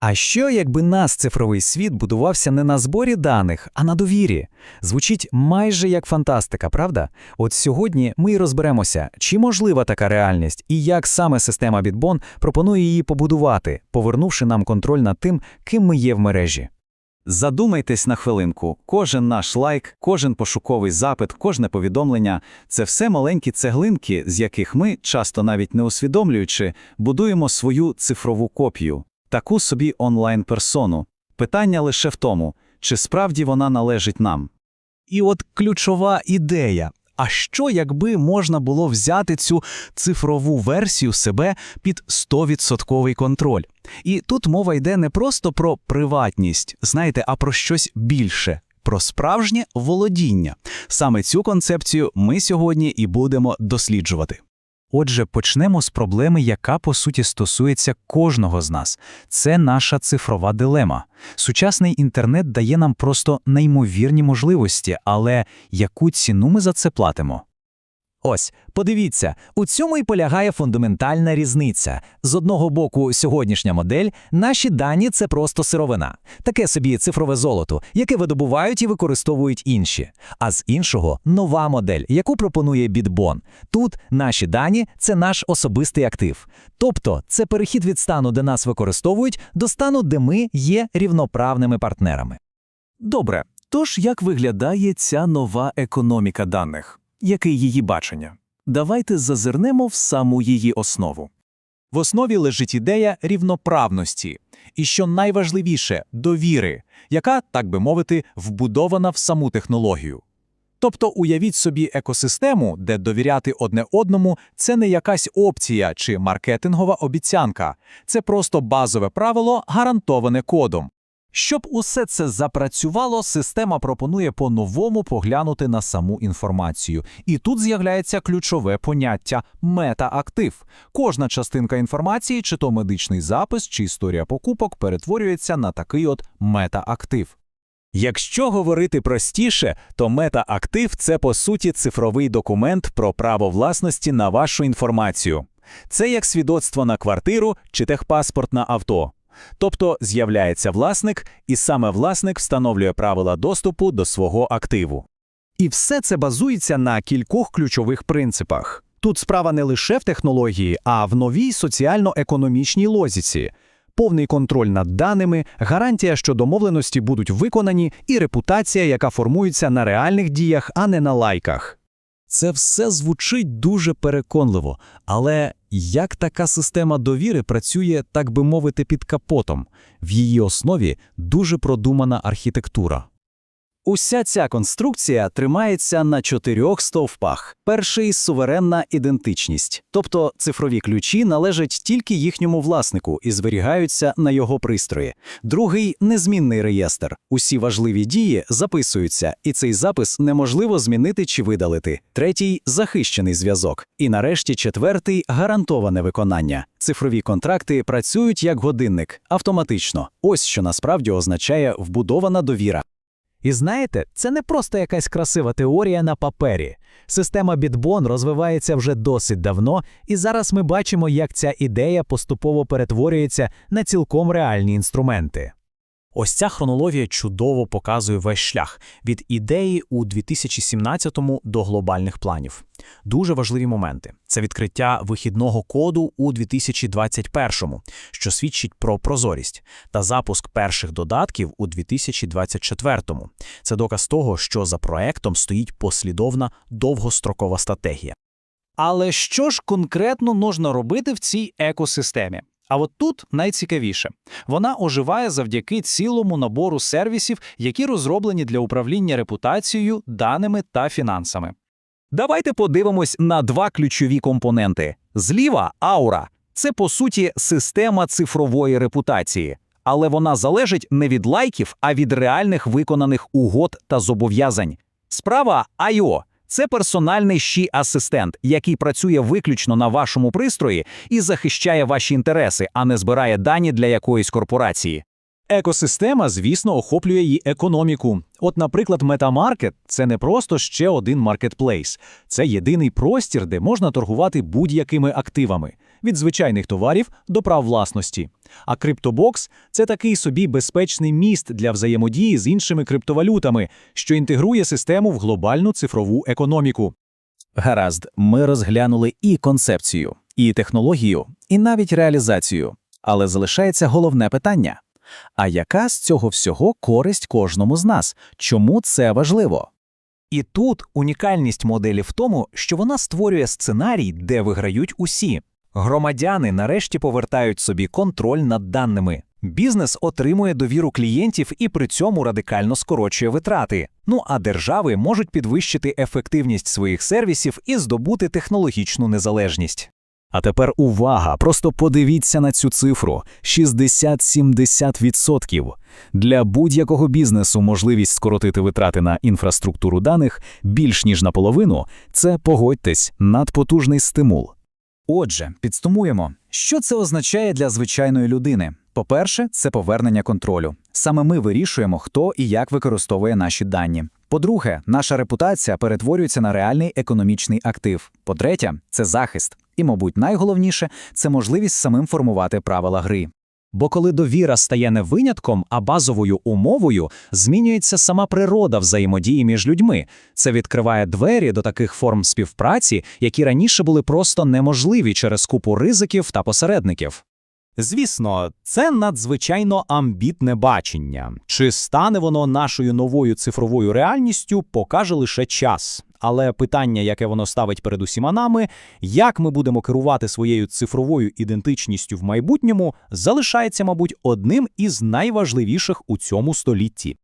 А що, якби нас цифровий світ будувався не на зборі даних, а на довірі? Звучить майже як фантастика, правда? От сьогодні ми й розберемося, чи можлива така реальність і як саме система Bitbon пропонує її побудувати, повернувши нам контроль над тим, ким ми є в мережі. Задумайтесь на хвилинку. Кожен наш лайк, кожен пошуковий запит, кожне повідомлення це все маленькі цеглинки, з яких ми, часто навіть не усвідомлюючи, будуємо свою цифрову копію, таку собі онлайн-персону. Питання лише в тому, чи справді вона належить нам. І от ключова ідея. А що, якби можна було взяти цю цифрову версію себе під 100% контроль? І тут мова йде не просто про приватність, знаєте, а про щось більше, про справжнє володіння. Саме цю концепцію ми сьогодні і будемо досліджувати. Отже, почнемо з проблеми, яка по суті стосується кожного з нас. Це наша цифрова дилема. Сучасний інтернет дає нам просто неймовірні можливості, але яку ціну ми за це платимо? Ось, подивіться, у цьому і полягає фундаментальна різниця. З одного боку, сьогоднішня модель, наші дані це просто сировина, таке собі цифрове золото, яке видобувають і використовують інші. А з іншого нова модель, яку пропонує Bitbon. Тут наші дані це наш особистий актив. Тобто це перехід від стану, де нас використовують, до стану, де ми є рівноправними партнерами. Добре, тож як виглядає ця нова економіка даних? Яке її бачення? Давайте зазирнемо в саму її основу. В основі лежить ідея рівноправності, і що найважливіше довіри, яка, так би мовити, вбудована в саму технологію. Тобто уявіть собі екосистему, де довіряти одне одному це не якась опція чи маркетингова обіцянка, це просто базове правило, гарантоване кодом. Щоб усе це запрацювало, система пропонує по-новому поглянути на саму інформацію. І тут з'являється ключове поняття метаактив. Кожна частинка інформації, чи то медичний запис, чи історія покупок, перетворюється на такий от метаактив. Якщо говорити простіше, то метаактив це по суті цифровий документ про право власності на вашу інформацію. Це як свідоцтво на квартиру чи техпаспорт на авто. Тобто з'являється власник, і саме власник встановлює правила доступу до свого активу. І все це базується на кількох ключових принципах. Тут справа не лише в технології, а в новій соціально-економічній лозіці. Повний контроль над даними, гарантія, що домовленості будуть виконані, і репутація, яка формується на реальних діях, а не на лайках. Це все звучить дуже переконливо, але як така система довіри працює, так би мовити, під капотом? В її основі дуже продумана архітектура. Уся ця конструкція тримається на чотирьох стовпах. Перший суверенна ідентичність, тобто цифрові ключі належать тільки їхньому власнику і зберігаються на його пристрої. Другий незмінний реєстр. Усі важливі дії записуються, і цей запис неможливо змінити чи видалити. Третій захищений зв'язок. І нарешті четвертий гарантоване виконання. Цифрові контракти працюють як годинник автоматично. Ось що насправді означає вбудована довіра. І знаєте, це не просто якась красива теорія на папері. Система бітбон розвивається вже досить давно, і зараз ми бачимо, як ця ідея поступово перетворюється на цілком реальні інструменти. Ось ця хронологія чудово показує весь шлях від ідеї у 2017-му до глобальних планів. Дуже важливі моменти це відкриття вихідного коду у 2021-му, що свідчить про прозорість, та запуск перших додатків у 2024-му. Це доказ того, що за проектом стоїть послідовна довгострокова стратегія. Але що ж конкретно можна робити в цій екосистемі? А от тут найцікавіше вона оживає завдяки цілому набору сервісів, які розроблені для управління репутацією, даними та фінансами. Давайте подивимось на два ключові компоненти. Зліва аура це по суті система цифрової репутації, але вона залежить не від лайків, а від реальних виконаних угод та зобов'язань. Справа IO – це персональний щі асистент, який працює виключно на вашому пристрої і захищає ваші інтереси, а не збирає дані для якоїсь корпорації. Екосистема, звісно, охоплює її економіку. От, наприклад, MetaMarket – це не просто ще один маркетплейс, це єдиний простір, де можна торгувати будь-якими активами. від звичайних товарів до прав власності. А криптобокс це такий собі безпечний міст для взаємодії з іншими криптовалютами, що інтегрує систему в глобальну цифрову економіку. Гаразд, ми розглянули і концепцію, і технологію, і навіть реалізацію. Але залишається головне питання: а яка з цього всього користь кожному з нас? Чому це важливо? І тут унікальність моделі в тому, що вона створює сценарій, де виграють усі. Громадяни нарешті повертають собі контроль над даними. Бізнес отримує довіру клієнтів і при цьому радикально скорочує витрати. Ну а держави можуть підвищити ефективність своїх сервісів і здобути технологічну незалежність. А тепер увага! Просто подивіться на цю цифру: 60-70%. Для будь-якого бізнесу можливість скоротити витрати на інфраструктуру даних більш ніж наполовину – це, погодьтесь, надпотужний стимул. Отже, підсумуємо, що це означає для звичайної людини. По-перше, це повернення контролю. Саме ми вирішуємо, хто і як використовує наші дані. По-друге, наша репутація перетворюється на реальний економічний актив. По-третє, це захист. І, мабуть, найголовніше це можливість самим формувати правила гри. Бо коли довіра стає не винятком, а базовою умовою, змінюється сама природа взаємодії між людьми. Це відкриває двері до таких форм співпраці, які раніше були просто неможливі через купу ризиків та посередників. Звісно, це надзвичайно амбітне бачення. Чи стане воно нашою новою цифровою реальністю, покаже лише час. Але питання, яке воно ставить перед усіма нами, як ми будемо керувати своєю цифровою ідентичністю в майбутньому, залишається, мабуть, одним із найважливіших у цьому столітті.